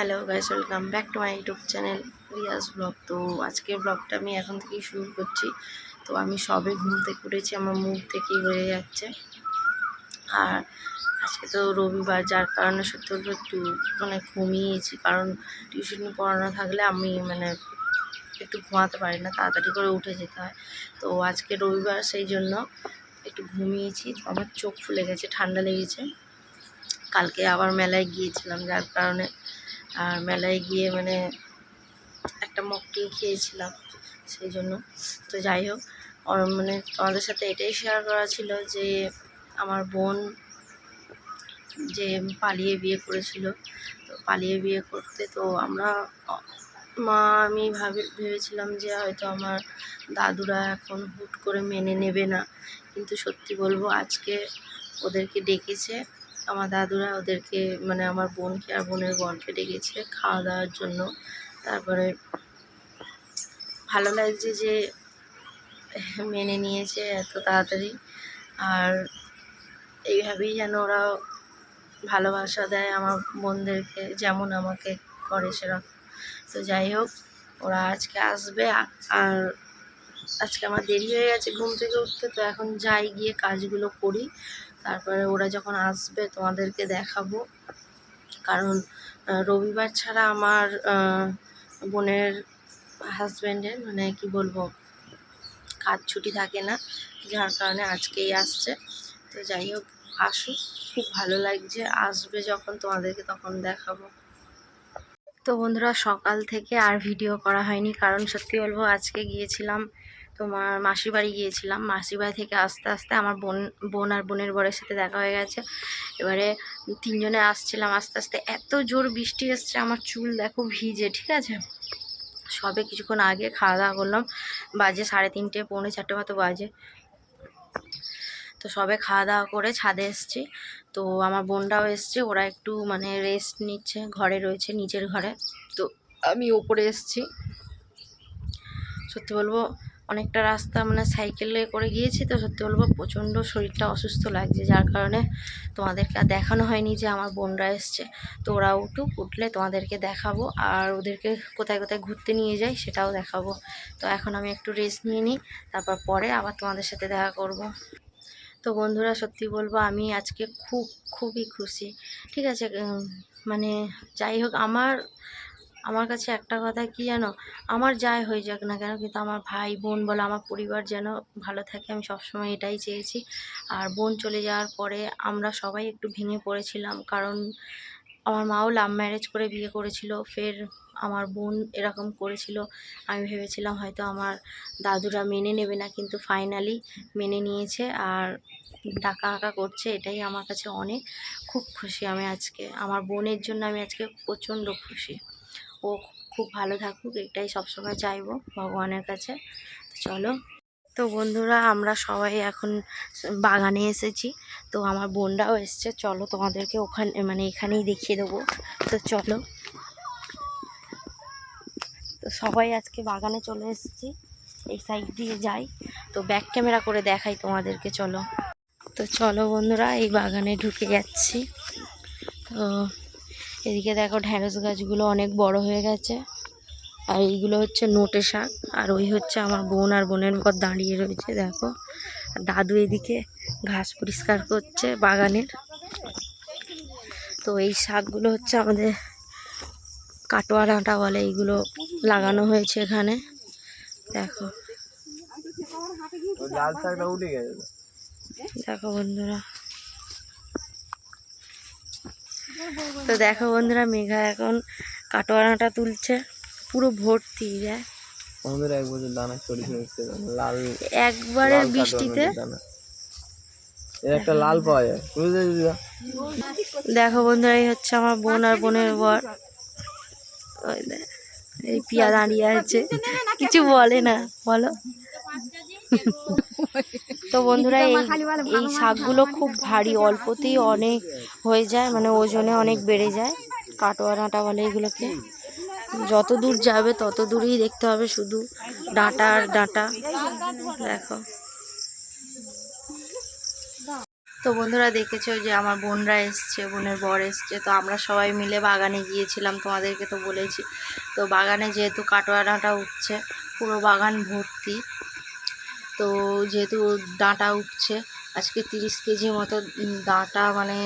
Hello guys welcome back to my YouTube channel Riaz vlog তো আজকের ব্লগটা আমি এখন থেকেই শুরু করছি। তো আমি সবে ঘুম থেকে উঠেছি, আমার মুখ থেকেই হয়ে যাচ্ছে। আর আজকে তো রবিবার, যার কারণে সত্যি বলব একটু মানে ঘুমিয়েছি, কারণ টিউশনি পড়ানো থাকলে আমি মানে একটু ঘুমাতে পারি না, তাড়াতাড়ি করে উঠে যেতে হয়। তো আজকে রবিবার, সেই জন্য একটু ঘুমিয়েছি। আমার চোখ ফুলে গেছে, ঠান্ডা লেগেছে। কালকে আবার মেলায় গিয়েছিলাম, যার কারণে আর মেলায় গিয়ে মানে একটা মকটেল খেয়েছিলাম সেই জন্য। তো যাই হোক, ওর- মানে তোমাদের সাথে এটাই শেয়ার করা ছিল যে আমার বোন যে পালিয়ে বিয়ে করেছিল। তো পালিয়ে বিয়ে করতে তো আমরা মা, আমি ভাবি, ভেবেছিলাম যে হয়তো আমার দাদুরা এখন হুট করে মেনে নেবে না। কিন্তু সত্যি বলব, আজকে ওদেরকে ডেকেছে আমার দাদুরা ওদেরকে মানে আমার বোনকে আর বোনের বরকে ডেকেছে খাওয়া দাওয়ার জন্য। তারপরে ভালো লাগছে যে মেনে নিয়েছে এত তাড়াতাড়ি। আর এইভাবেই যেন ওরা ভালোবাসা দেয় আমার বোনদেরকে, যেমন আমাকে করে সেরকম। তো যাই হোক, ওরা আজকে আসবে, আর আজকে আমার দেরি হয়ে গেছে ঘুম থেকে উঠতে, তো এখন যাই গিয়ে কাজগুলো করি। তারপরে ওরা যখন আসবে তোমাদেরকে দেখাবো। কারণ রবিবার ছাড়া আমার বোনের হাজব্যান্ডের মানে কি বলব, কাজ ছুটি থাকে না, যার কারণে আজকেই আসছে। তো যাই হোক, আসুক, খুব ভালো লাগছে। আসবে যখন তোমাদেরকে তখন দেখাবো। তো বন্ধুরা, সকাল থেকে আর ভিডিও করা হয়নি, কারণ সত্যি বলব, আজকে গিয়েছিলাম তোমার মাসির বাড়ি গিয়েছিলাম। মাসির বাড়ি থেকে আস্তে আস্তে আমার বোন বোন আর বোনের বরের সাথে দেখা হয়ে গেছে। এবারে তিনজনে আসছিলাম আস্তে আস্তে। এত জোর বৃষ্টি এসছে, আমার চুল দেখো ভিজে, ঠিক আছে? সবে কিছুক্ষণ আগে খাওয়া দাওয়া করলাম। বাজে সাড়ে তিনটে, পৌনে চারটে মতো বাজে। তো সবে খাওয়া দাওয়া করে ছাদে এসছি। তো আমার বোনরাও এসছে, ওরা একটু মানে রেস্ট নিচ্ছে, ঘরে রয়েছে নিচের ঘরে। তো আমি ওপরে এসছি। সত্যি বলব অনেকটা রাস্তা মানে সাইকেলে করে গিয়েছি তো সত্যি বলব প্রচণ্ড শরীরটা অসুস্থ লাগছে, যার কারণে তোমাদেরকে আর দেখানো হয়নি যে আমার বোনরা এসছে। তো ওরা উঠুক, উঠলে তোমাদেরকে দেখাবো আর ওদেরকে কোথায় কোথায় ঘুরতে নিয়ে যাই সেটাও দেখাবো। তো এখন আমি একটু রেস্ট নিয়ে নিই, তারপর পরে আবার তোমাদের সাথে দেখা করব। তো বন্ধুরা সত্যি বলব আমি আজকে খুব, খুবই খুশি। ঠিক আছে মানে যাই হোক, আমার আমার কাছে একটা কথা, কি জানো? আমার যাই হয়ে যাক না কেন, কিন্তু আমার ভাই, বোন বলো, আমার পরিবার যেন ভালো থাকে, আমি সবসময় এটাই চেয়েছি। আর বোন চলে যাওয়ার পরে আমরা সবাই একটু ভেঙে পড়েছিলাম, কারণ আমার মাও লাভ ম্যারেজ করে বিয়ে করেছিল, ফের আমার বোন এরকম করেছিল। আমি ভেবেছিলাম হয়তো আমার দাদুরা মেনে নেবে না, কিন্তু ফাইনালি মেনে নিয়েছে আর ডাকা হাঁকা করছে, এটাই আমার কাছে অনেক খুব খুশি আমি আজকে। আমার বোনের জন্য আমি আজকে প্রচণ্ড খুশি। ও খুব ভালো থাকুক, এটাই সবসময় চাইব ভগবানের কাছে। চলো। তো বন্ধুরা, আমরা সবাই এখন বাগানে এসেছি। তো আমার বোনরাও এসছে। চলো তোমাদেরকে ওখানে মানে এখানেই দেখিয়ে দেবো। তো চলো। তো সবাই আজকে বাগানে চলে এসেছি। এই সাইড দিয়ে যাই। তো ব্যাক ক্যামেরা করে দেখাই তোমাদেরকে, চলো। তো চলো বন্ধুরা, এই বাগানে ঢুকে যাচ্ছি। তো এদিকে দেখো ঢ্যাঁড়স গাছগুলো অনেক বড় হয়ে গেছে। আর এইগুলো হচ্ছে নোটে শাক আর ওই হচ্ছে আমার বোন আর বোনের ঘর দাঁড়িয়ে রয়েছে দেখো। আর দাদু এদিকে ঘাস পরিষ্কার করছে বাগানের। তো এই শাকগুলো হচ্ছে আমাদের কাটোয়া ডাঁটা বলে এইগুলো লাগানো হয়েছে এখানে। দেখো। দেখো বন্ধুরা। তো দেখো বন্ধুরা মেঘা এখন কাটোয়ানাটা তুলছে। পুরো ভর্তি যায় আমাদের এক বছর দানা ছড়িয়ে হচ্ছে লাল একবারের বৃষ্টিতে। এর একটা লাল পাওয়া যায় দেখো বন্ধুরা এই হচ্ছে আমার বোন আর বোনের বর। ওই দেখ, এই পিয়া দাঁড়িয়ে আছে। কিছু বলে না বলো। তো বন্ধুরা এই এই শাকগুলো খুব ভারী অল্পতেই অনেক হয়ে যায় মানে ওজনে অনেক বেড়ে যায়। কাটোয়া ডাঁটা বলে এগুলোকে। যত দূর যাবে তত দূরেই দেখতে হবে শুধু ডাঁটা আর ডাঁটা। দেখো। তো বন্ধুরা দেখেছ যে আমার বোনরা এসছে বোনের বর এসছে। তো আমরা সবাই মিলে বাগানে গিয়েছিলাম তোমাদেরকে তো বলেছি তো বাগানে যেহেতু কাটোয়া ডাঁটা উঠছে পুরো বাগান ভর্তি। তো যেহেতু ডাঁটা উঠছে আজকে তিরিশ কেজি মতো ডাঁটা মানে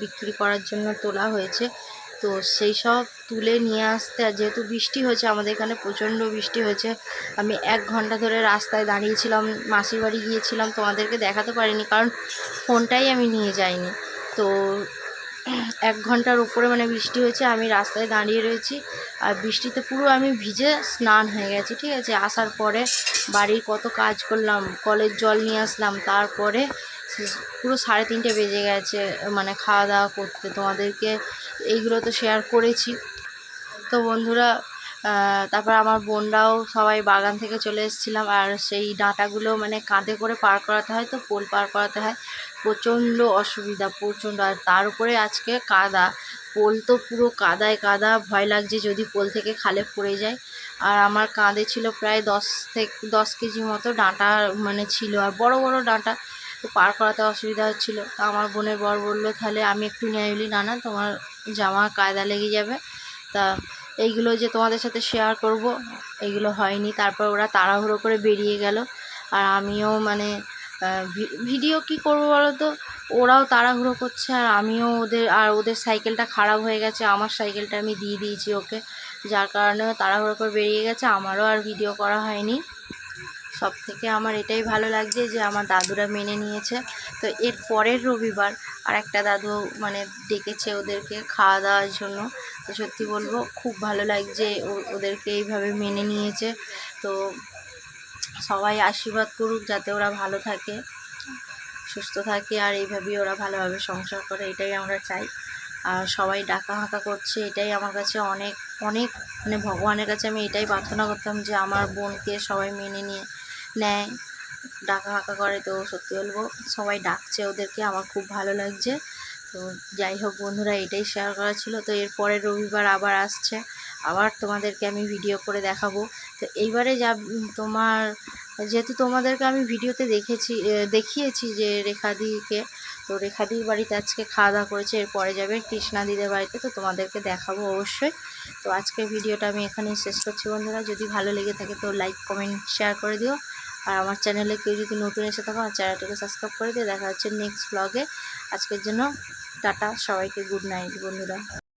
বিক্রি করার জন্য তোলা হয়েছে। তো সেই সব তুলে নিয়ে আসতে, আর যেহেতু বৃষ্টি হয়েছে, আমাদের এখানে প্রচণ্ড বৃষ্টি হয়েছে। আমি এক ঘণ্টা ধরে রাস্তায় দাঁড়িয়েছিলাম, মাসির বাড়ি গিয়েছিলাম, তোমাদেরকে দেখাতে পারিনি, কারণ ফোনটাই আমি নিয়ে যাইনি। তো এক ঘণ্টার উপরে মানে বৃষ্টি হয়েছে, আমি রাস্তায় দাঁড়িয়ে রয়েছি। আর বৃষ্টিতে পুরো আমি ভিজে স্নান হয়ে গেছি, ঠিক আছে? আসার পরে বাড়ির কত কাজ করলাম, কলের জল নিয়ে আসলাম, তারপরে পুরো সাড়ে তিনটে বেজে গেছে মানে খাওয়া দাওয়া করতে তোমাদেরকে এইগুলো তো শেয়ার করেছি। তো বন্ধুরা তারপর আমার বোনরাও সবাই বাগান থেকে চলে এসেছিলাম আর সেই ডাঁটাগুলো মানে কাঁধে করে পার করাতে হয় তো পোল পার করাতে হয়। প্রচণ্ড অসুবিধা, প্রচণ্ড। আর তার উপরে আজকে কাদা। পোল তো পুরো কাদায় কাদা, ভয় লাগছে যদি পোল থেকে খালে পড়ে যায়। আর আমার কাঁধে ছিল প্রায় দশ থেকে, দশ কেজি মতো ডাঁটা মানে ছিল। আর বড় বড় ডাঁটা তো পার করাতে অসুবিধা হচ্ছিল। তো আমার বোনের বর বলল, তাহলে আমি একটু নিয়ে বলি না না তোমার জামা কায়দা লেগে যাবে। তা এইগুলো যে তোমাদের সাথে শেয়ার করব, এইগুলো হয়নি। তারপর ওরা তাড়াহুড়ো করে বেরিয়ে গেল। আর আমিও মানে ভিডিও কি করব বলো তো ওরাও তাড়াহুড়ো করছে, আর আমিও ওদের, আর ওদের সাইকেলটা খারাপ হয়ে গেছে। আমার সাইকেলটা আমি দিয়ে দিয়েছি ওকে। যার কারণে তাড়াহুড়ো করে বেরিয়ে গেছে। আমারও আর ভিডিও করা হয়নি। সব থেকে আমার এটাই ভালো লাগছে যে আমার দাদুরা মেনে নিয়েছে। তো এর পরের রবিবার আর একটা দাদু মানে ডেকেছে ওদেরকে খাওয়া দাওয়ার জন্য। তো সত্যি বলব, খুব ভালো লাগছে ওদেরকে এইভাবে মেনে নিয়েছে। তো সবাই আশীর্বাদ করুক যাতে ওরা ভালো থাকে, সুস্থ থাকে আর এইভাবেই ওরা ভালোভাবে সংসার করে, এটাই আমরা চাই। আর সবাই ডাকা হাঁকা করছে, এটাই আমার কাছে অনেক অনেক মানে ভগবানের কাছে আমি এটাই প্রার্থনা করতাম যে আমার বোনকে সবাই মেনে নিয়ে নেয়, ডাকা হাঁকা করে তো সত্যি বলব, সবাই ডাকছে ওদেরকে, আমার খুব ভালো লাগছে। তো যাই হোক বন্ধুরা, এটাই শেয়ার করা ছিল। তো এরপরে রবিবার আবার আসছে, আবার তোমাদেরকে আমি ভিডিও করে দেখাবো। তো এইবারে যা তোমার, যেহেতু তোমাদেরকে আমি ভিডিওতে দেখেছি দেখিয়েছি যে রেখাদিকে, তো রেখাদির বাড়িতে আজকে খাওয়া দাওয়া করেছে এরপরে যাবে কৃষ্ণা কৃষ্ণাদিদের বাড়িতে, তো তোমাদেরকে দেখাবো অবশ্যই। তো আজকের ভিডিওটা আমি এখানেই শেষ করছি বন্ধুরা, যদি ভালো লেগে থাকে তো লাইক কমেন্ট শেয়ার করে দিও। আর আমার চ্যানেলে কেউ যদি নতুন এসে থাকো, আমার চ্যানেলটিকে সাবস্ক্রাইব করে দিয়ে দেখা হচ্ছে নেক্সট ব্লগে আজকের জন্য টাটা, সবাইকে গুড নাইট বন্ধুরা।